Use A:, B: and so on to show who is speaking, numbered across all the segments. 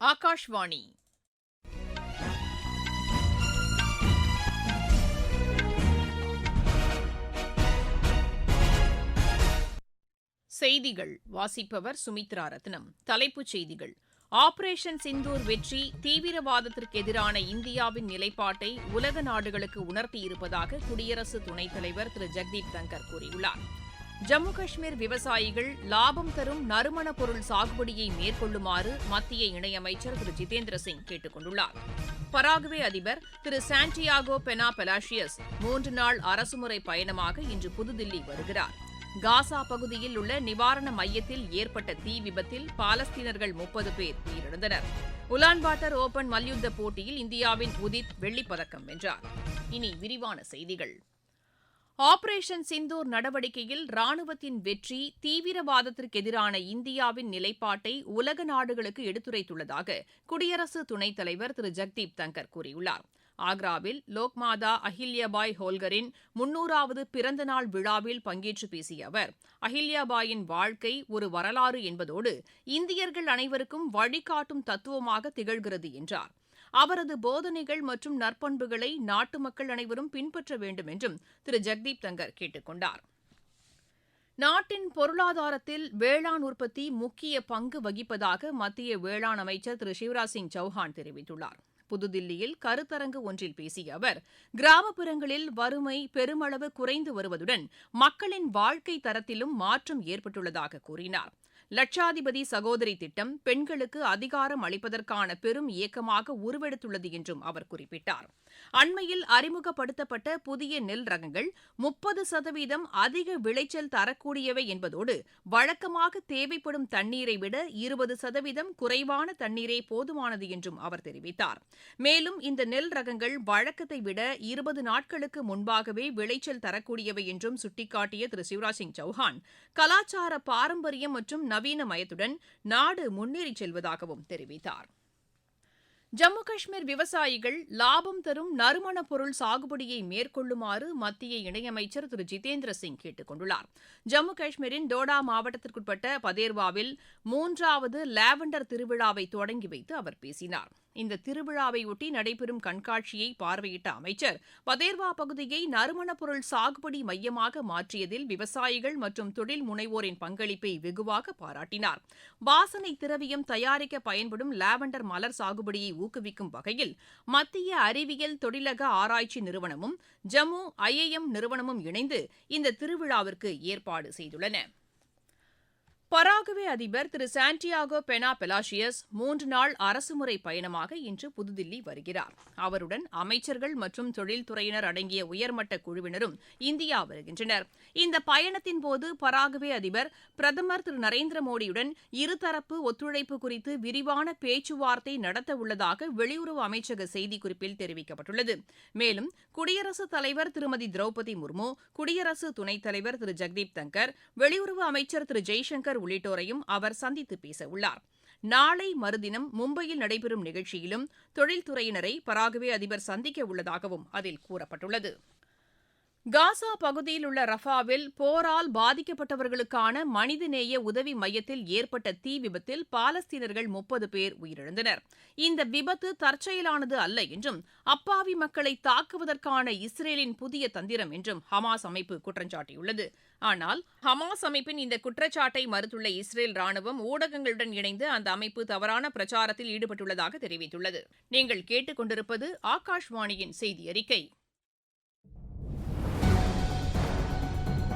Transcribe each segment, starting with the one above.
A: ஆகாஷ்வாணி. செய்திகள். வாசிப்பவர் சுமித்ரா ரத்னம். தலைப்புச் செய்திகள். ஆபரேஷன் சிந்தூர் வெற்றி தீவிரவாதத்திற்கு எதிரான இந்தியாவின் நிலைப்பாட்டை உலக நாடுகளுக்கு உணர்த்தியிருப்பதாக குடியரசு துணைத் தலைவர் திரு. ஜெக்தீப் தங்கர் கூறியுள்ளார். ஜம்மு காஷ்மீர் விவசாயிகள் லாபம் தரும் நறுமண பொருள் சாகுபடியை மேற்கொள்ளுமாறு மத்திய இணையமைச்சர் திரு ஜிதேந்திர சிங் கேட்டுக் கொண்டுள்ளார் பராகுவே அதிபர் திரு சாண்டியாகோ பெனா பெலாஷியஸ் மூன்று நாள் அரசுமுறை பயணமாக இன்று புதுதில்லி வருகிறார். காசா பகுதியில் உள்ள நிவாரண மையத்தில் ஏற்பட்ட தீ விபத்தில் பாலஸ்தீனர்கள் முப்பது பேர் உயிரிழந்தனர். உலான்பாட்டர் ஓபன் மல்யுத்த போட்டியில் இந்தியாவின் உதித் வெள்ளிப்பதக்கம் வென்றார். இனி விரிவான செய்திகள். ஆபரேஷன் சிந்தூர் நடவடிக்கையில் ராணுவத்தின் வெற்றி தீவிரவாதத்திற்கு எதிரான இந்தியாவின் நிலைப்பாட்டை உலக நாடுகளுக்கு எடுத்துரைத்துள்ளதாக குடியரசு துணைத் தலைவர் திரு. ஜெக்தீப் தங்கர் கூறியுள்ளார். ஆக்ராவில் லோக்மாதா அஹில்யாபாய் ஹோல்கரின் முன்னூறாவது பிறந்தநாள் விழாவில் பங்கேற்று பேசிய அவர் அஹில்யாபாயின் வாழ்க்கை ஒரு வரலாறு என்பதோடு இந்தியர்கள் அனைவருக்கும் வழிகாட்டும் தத்துவமாக திகழ்கிறது என்றார். அவரது போதனைகள் மற்றும் நற்பண்புகளை நாட்டு மக்கள் அனைவரும் பின்பற்ற வேண்டும் என்றும் திரு. ஜெக்தீப் தங்கர் கேட்டுக்கொண்டார் நாட்டின் பொருளாதாரத்தில் வேளாண் உற்பத்தி முக்கிய பங்கு வகிப்பதாக மத்திய வேளாண் அமைச்சர் திரு. சிவராஜ் சிங் சௌஹான் தெரிவித்துள்ளார். புதுதில்லியில் கருத்தரங்கு ஒன்றில் பேசிய அவர் கிராமப்புறங்களில் வறுமை பெருமளவு குறைந்து வருவதுடன் மக்களின் வாழ்க்கை தரத்திலும் மாற்றம் ஏற்பட்டுள்ளதாக கூறினார். லட்சாதிபதி சகோதரி திட்டம் பெண்களுக்கு அதிகாரம் அளிப்பதற்கான பெரும் இயக்கமாக உருவெடுத்துள்ளது என்றும் அவர் குறிப்பிட்டார். அண்மையில் அறிமுகப்படுத்தப்பட்ட புதிய நெல் ரகங்கள் முப்பது சதவீதம் அதிக விளைச்சல் தரக்கூடியவை என்பதோடு வழக்கமாக தேவைப்படும் தண்ணீரை விட இருபது சதவீதம் குறைவான தண்ணீரே போதுமானது என்றும் அவர் தெரிவித்தார். மேலும் இந்த நெல் ரகங்கள் வழக்கத்தை விட இருபது நாட்களுக்கு முன்பாகவே விளைச்சல் தரக்கூடியவை என்றும் சுட்டிக்காட்டிய திரு. சிவராஜ் சிங் சௌஹான் கலாச்சார பாரம்பரியம் மற்றும் நவீன மயத்துடன் நாடு முன்னேறிச் செல்வதாகவும் தெரிவித்தார். ஜம்மு காஷ்மீர் விவசாயிகள் லாபம் தரும் நறுமண பொருள் சாகுபடியை மேற்கொள்ளுமாறு மத்திய இணையமைச்சர் திரு. ஜிதேந்திர சிங் கேட்டுக் கொண்டுள்ளார். ஜம்மு காஷ்மீரின் டோடா மாவட்டத்திற்குட்பட்ட பதேர்வாவில் மூன்றாவது லாவெண்டர் திருவிழாவை தொடங்கி வைத்து அவர் பேசினார். இந்த திருவிழாவையொட்டி நடைபெறும் கண்காட்சியை பார்வையிட்ட அமைச்சர் பதேர்வா பகுதியை நறுமணப் பொருள் சாகுபடி மையமாக மாற்றியதில் விவசாயிகள் மற்றும் தொழில் முனைவோரின் பங்களிப்பை வெகுவாக பாராட்டினார். வாசனை திரவியம் தயாரிக்க பயன்படும் லாவெண்டர் மலர் சாகுபடியை ஊக்குவிக்கும் வகையில் மத்திய அறிவியல் தொழிலக ஆராய்ச்சி நிறுவனமும் ஜம்மு ஐஐஎம் நிறுவனமும் இணைந்து இந்த திருவிழாவிற்கு ஏற்பாடு செய்துள்ளன. பராகுவே அதிபர் திரு சாண்டியாகோ பெனா பெலாஷியஸ் மூன்று நாள் அரசுமுறை பயணமாக இன்று புதுதில்லி வருகிறார். அவருடன் அமைச்சர்கள் மற்றும் தொழில்துறையினர் அடங்கிய உயர்மட்ட குழுவினரும் இந்தியா வருகின்றனர். இந்த பயணத்தின்போது பராகுவே அதிபர் பிரதமர் திரு நரேந்திர மோடியுடன் இருதரப்பு ஒத்துழைப்பு குறித்து விரிவான பேச்சுவார்த்தை நடத்த உள்ளதாக வெளியுறவு அமைச்சக செய்திக்குறிப்பில் தெரிவிக்கப்பட்டுள்ளது. மேலும் குடியரசுத் தலைவர் திருமதி திரௌபதி முர்மு குடியரசு துணைத் தலைவர் திரு ஜெக்தீப் தங்கர் வெளியுறவு அமைச்சர் திரு ஜெய்சங்கர் உள்ளிட்டோரையும் அவர் சந்தித்து பேசவுள்ளார். நாளை மறுதினம் மும்பையில் நடைபெறும் நிகழ்ச்சியிலும் தொழில்துறையினரை பராகுவே அதிபர் சந்திக்க உள்ளதாகவும் அதில் கூறப்பட்டுள்ளது. காசா பகுதியில் உள்ள ரஃபாவில் போரால் பாதிக்கப்பட்டவர்களுக்கான மனிதநேய உதவி மையத்தில் ஏற்பட்ட தீ விபத்தில் பாலஸ்தீனர்கள் முப்பது பேர் உயிரிழந்தனர். இந்த விபத்து தற்செயலானது அல்ல என்றும் அப்பாவி மக்களை தாக்குவதற்கான இஸ்ரேலின் புதிய தந்திரம் என்றும் ஹமாஸ் அமைப்பு குற்றஞ்சாட்டியுள்ளது ஆனால் ஹமாஸ் அமைப்பின் இந்த குற்றச்சாட்டை மறுத்துள்ள இஸ்ரேல் ராணுவம் ஊடகங்களுடன் இணைந்து அந்த அமைப்பு தவறான பிரச்சாரத்தில் ஈடுபட்டுள்ளதாக தெரிவித்துள்ளது. நீங்கள் கேட்டுக்கொண்டிருப்பது ஆகாஷ்வாணியின் செய்தி அறிக்கை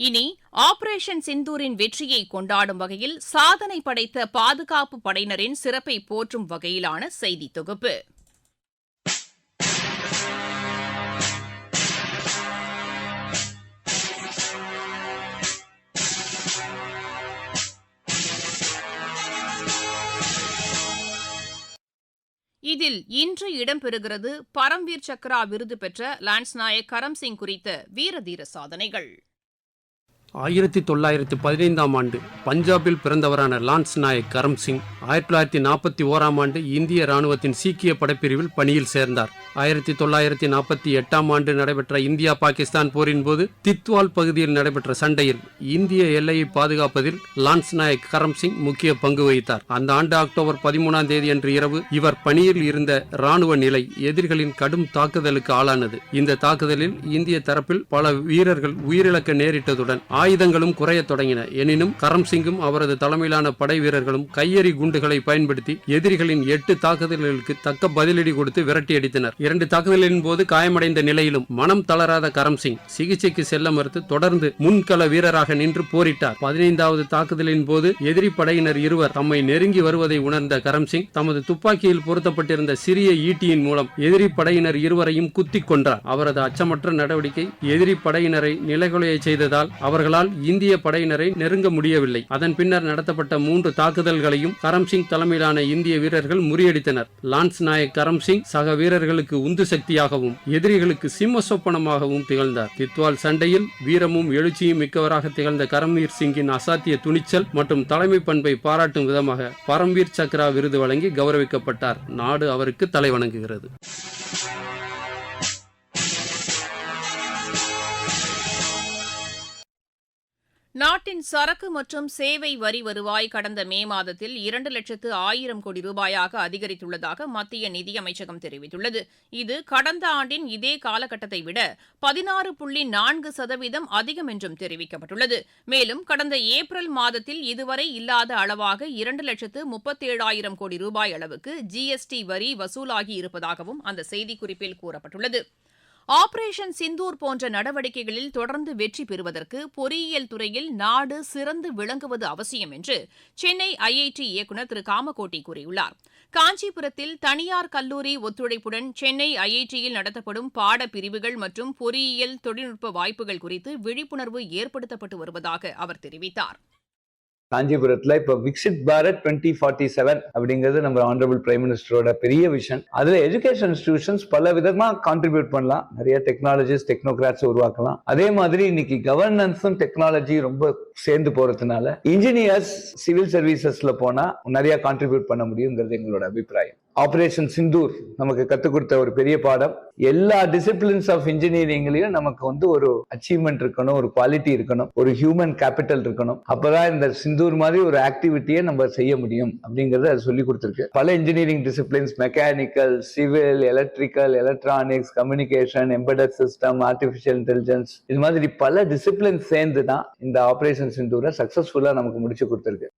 A: இனி ஆபரேஷன் சிந்தூரின் வெற்றியை கொண்டாடும் வகையில் சாதனை படைத்த பாதுகாப்பு படையினரின் சிறப்பை போற்றும் வகையிலான செய்தி தொகுப்பு. இதில் இன்று இடம்பெறுகிறது பரம்வீர் சக்ரா விருது பெற்ற லான்ஸ் நாயக் கரம் சிங் குறித்த வீரதீர சாதனைகள்.
B: ஆயிரத்தி தொள்ளாயிரத்தி பதினைந்தாம் ஆண்டு பஞ்சாபில் பிறந்தவரான லான்ஸ் நாயக் கரம் சிங் ஆயிரத்தி தொள்ளாயிரத்தி நாற்பத்தி ஓராம் ஆண்டு இந்திய ராணுவத்தின் சீக்கிய படைப்பிரிவில் பணியில் சேர்ந்தார். ஆயிரத்தி தொள்ளாயிரத்தி நாற்பத்தி எட்டாம் ஆண்டு நடைபெற்ற இந்தியா பாகிஸ்தான் போரின் போது தித்வால் பகுதியில் நடைபெற்ற சண்டையில் இந்திய எல்லையை பாதுகாப்பதில் லான்ஸ் நாயக் கரம் சிங் முக்கிய பங்கு வகித்தார். அந்த ஆண்டு அக்டோபர் பதிமூணாம் தேதி அன்று இரவு இவர் பணியில் இருந்த ராணுவ நிலை எதிரிகளின் கடும் தாக்குதலுக்கு ஆளானது. இந்த தாக்குதலில் இந்திய தரப்பில் பல வீரர்கள் உயிரிழக்க நேரிட்டதுடன் ஆயுதங்களும் குறையத் தொடங்கின. எனினும் கரம் சிங்கும் அவரது தலைமையிலான படை வீரர்களும் கையெறி குண்டுகளை பயன்படுத்தி எதிரிகளின் எட்டு தாக்குதல்களுக்கு தக்க பதிலடி கொடுத்து விரட்டியடித்தனர் இரண்டு தாக்குதலின் போது காயமடைந்த நிலையிலும் மனம் தளராத கரம் சிங் சிகிச்சைக்கு செல்ல மறுத்து தொடர்ந்து முன்கள வீரராக நின்று போரிட்டார். பதினைந்தாவது தாக்குதலின் போது எதிரி படையினர் இருவர் தம்மை நெருங்கி வருவதை உணர்ந்த கரம் சிங் தமது துப்பாக்கியில் பொருத்தப்பட்டிருந்த சிறிய ஈட்டியின் மூலம் எதிரி படையினர் இருவரையும் குத்திக் கொன்றார். அவரது அச்சமற்ற நடவடிக்கை எதிரி படையினரை நிலைகொலையை செய்ததால் அவர்கள் அவர்களால் இந்திய படையினரை நெருங்க முடியவில்லை. அதன் பின்னர் நடத்தப்பட்ட மூன்று தாக்குதல்களையும் கரம் சிங் தலைமையிலான இந்திய வீரர்கள் முறியடித்தனர். லான்ஸ் நாயக் கரம் சிங் சக வீரர்களுக்கு உந்து சக்தியாகவும் எதிரிகளுக்கு சிம்ம சொப்பனமாகவும் திகழ்ந்தார். தித்வால் சண்டையில் வீரமும் எழுச்சியும் மிக்கவராக திகழ்ந்த கரம்வீர் சிங்கின் அசாத்திய துணிச்சல் மற்றும் தலைமை பண்பை பாராட்டும் விதமாக பரம்வீர் சக்ரா விருது வழங்கி கௌரவிக்கப்பட்டார். நாடு அவருக்கு தலைவணங்குகிறது.
A: நாட்டின் சரக்கு மற்றும் சேவை வரி வருவாய் கடந்த மே மாதத்தில் இரண்டு லட்சத்து ஆயிரம் கோடி ரூபாயாக அதிகரித்துள்ளதாக மத்திய நிதியமைச்சகம் தெரிவித்துள்ளது. இது கடந்த ஆண்டின் இதே காலகட்டத்தை விட பதினாறு புள்ளி நான்கு சதவீதம் அதிகம் என்றும் தெரிவிக்கப்பட்டுள்ளது. மேலும் கடந்த ஏப்ரல் மாதத்தில் இதுவரை இல்லாத அளவாக இரண்டு லட்சத்து முப்பத்தேழாயிரம் கோடி ரூபாய் அளவுக்கு ஜிஎஸ்டி வரி வசூலாகி இருப்பதாகவும் அந்த செய்திக்குறிப்பில் கூறப்பட்டுள்ளது. ஆபரேஷன் சிந்தூர் போன்ற நடவடிக்கைகளில் தொடர்ந்து வெற்றி பெறுவதற்கு பொறியியல் துறையில் நாடு சிறந்து விளங்குவது அவசியம் என்று சென்னை ஐஐடி இயக்குநர் திரு. காமகோட்டி கூறியுள்ளார். காஞ்சிபுரத்தில் தனியார் கல்லூரி ஒத்துழைப்புடன் சென்னை ஐஐடியில் நடத்தப்படும் பாடப்பிரிவுகள் மற்றும் பொறியியல் தொழில்நுட்ப வாய்ப்புகள் குறித்து விழிப்புணர்வு ஏற்படுத்தப்பட்டு வருவதாக அவர் தெரிவித்தார்.
C: காஞ்சிபுரத்துல இப்ப Viksit Bharat twenty forty seven அப்படிங்கிறது நம்ம ஆனரபிள் பிரைம் மினிஸ்டரோட பெரிய விஷன் அதுல எஜுகேஷன் இன்ஸ்டிடியூஷன்ஸ் பல விதமா கான்ட்ரிபியூட் பண்ணலாம். நிறைய டெக்னாலஜிஸ் டெக்னோகிராட்ஸ் உருவாக்கலாம். அதே மாதிரி இன்னைக்கு கவர்னன்ஸும் டெக்னாலஜி ரொம்ப சேர்ந்து போறதுனால இன்ஜினியர்ஸ் சிவில் சர்வீசஸ்ல போனா நிறைய கான்ட்ரிபியூட் பண்ண முடியுங்கிறது எங்களோட அபிப்பிராயம். ஆப்ரேஷன் சிந்தூர் நமக்கு கற்றுக் கொடுத்த ஒரு பெரிய பாடம். எல்லா டிசிப்ளின்ஸ் ஆஃப் இன்ஜினியரிங்லையும் நமக்கு வந்து ஒரு அச்சீவ்மெண்ட் இருக்கணும் ஒரு குவாலிட்டி இருக்கணும் ஒரு ஹியூமன் கேபிட்டல் இருக்கணும். அப்பதான் இந்த சிந்தூர் மாதிரி ஒரு ஆக்டிவிட்டியை நம்ம செய்ய முடியும் அப்படிங்கறத அது சொல்லி கொடுத்துருக்கு. பல engineering disciplines mechanical civil electrical electronics communication embedded system artificial intelligence இது மாதிரி பல டிசிப்ளின்ஸ் சேர்ந்து தான் இந்த ஆப்ரேஷன் சிந்தூரை சக்சஸ்ஃபுல்லா நமக்கு முடிச்சு கொடுத்துருக்கு.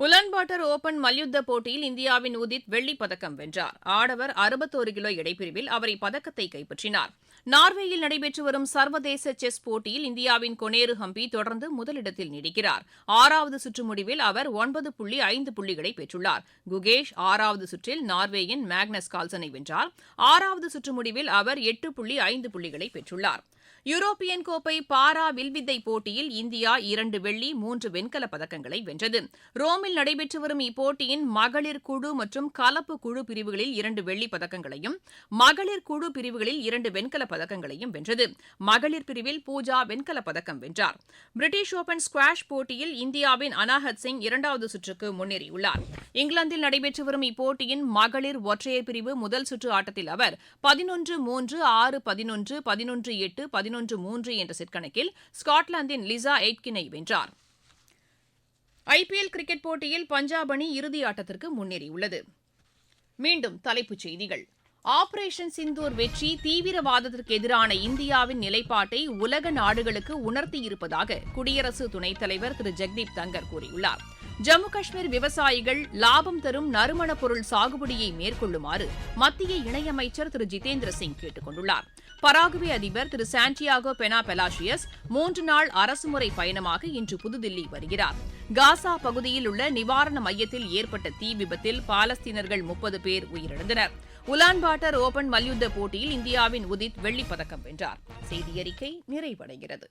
A: உலன்பாட்டர் ஓபன் மல்யுத்த போட்டியில் இந்தியாவின் உதித் வெள்ளிப் பதக்கம் வென்றார். ஆடவர் அறுபத்தோரு கிலோ எடைப்பிரிவில் அவர் இப்பதக்கத்தை கைப்பற்றினார். நார்வேயில் நடைபெற்று வரும் சர்வதேச செஸ் போட்டியில் இந்தியாவின் கொனேரு ஹம்பி தொடர்ந்து முதலிடத்தில் நீடிக்கிறார். ஆறாவது சுற்று முடிவில் அவர் ஒன்பது புள்ளி ஐந்து புள்ளிகளை பெற்றுள்ளார். குகேஷ் ஆறாவது சுற்றில் நார்வேயின் மேக்னஸ் கால்சனை வென்றார். ஆறாவது சுற்று முடிவில் அவர் எட்டு புள்ளி ஐந்து புள்ளிகளை பெற்றுள்ளார். யூரோப்பியன் கோப்பை பாரா வில்வித்தை போட்டியில் இந்தியா இரண்டு வெள்ளி மூன்று வெண்கலப் பதக்கங்களை வென்றது. ரோமில் நடைபெற்று வரும் இப்போட்டியின் மகளிர் குழு மற்றும் கலப்பு குழு பிரிவுகளில் இரண்டு வெள்ளிப் பதக்கங்களையும் மகளிர் குழு பிரிவுகளில் இரண்டு வெண்கலப் பதக்கங்களையும் வென்றது. மகளிர் பிரிவில் பூஜா வெண்கலப் பதக்கம் வென்றார். பிரிட்டிஷ் ஓபன் ஸ்குவாஷ் போட்டியில் இந்தியாவின் அனாஹத் சிங் இரண்டாவது சுற்றுக்கு முன்னேறியுள்ளார். இங்கிலாந்தில் நடைபெற்று வரும் இப்போட்டியின் மகளிர் ஒற்றையர் பிரிவு முதல் சுற்று ஆட்டத்தில் அவர் பதினொன்று மூன்று ஆறு பதினொன்று பதினொன்று எட்டு பதினொன்று பதினொன்று மூன்று என்ற செட் கணக்கில் ஸ்காட்லாந்தின் லிசா எய்ட்கினை வென்றார். ஐபிஎல் கிரிக்கெட் போட்டியில் பஞ்சாப் அணி இறுதி ஆட்டத்திற்கு முன்னேறியுள்ளது. மீண்டும் தலைப்புச் செய்திகள். ஆபரேஷன் சிந்தூர் வெற்றி தீவிரவாதத்திற்கு எதிரான இந்தியாவின் நிலைப்பாட்டை உலக நாடுகளுக்கு உணர்த்தியிருப்பதாக குடியரசு துணைத் தலைவர் திரு ஜெக்தீப் தங்கர் கூறியுள்ளார். ஜம்மு காஷ்மீர் விவசாயிகள் லாபம் தரும் நறுமணப் பொருள் சாகுபடியை மேற்கொள்ளுமாறு மத்திய இணையமைச்சர் திரு ஜிதேந்திர சிங் கேட்டுக் கொண்டுள்ளார். பராகுவே அதிபர் திரு சாண்டியாகோ பெனா பெலாஷியஸ் மூன்று நாள் அரசுமுறை பயணமாக இன்று புதுதில்லி வருகிறார். காசா பகுதியில் உள்ள நிவாரண மையத்தில் ஏற்பட்ட தீ விபத்தில் பாலஸ்தீனர்கள் முப்பது பேர் உயிரிழந்தனர். உலான்பாட்டர் ஓபன் மல்யுத்த போட்டியில் இந்தியாவின் உதித் வெள்ளிப் பதக்கம் வென்றார் செய்தியறிக்கை நிறைவடைகிறது.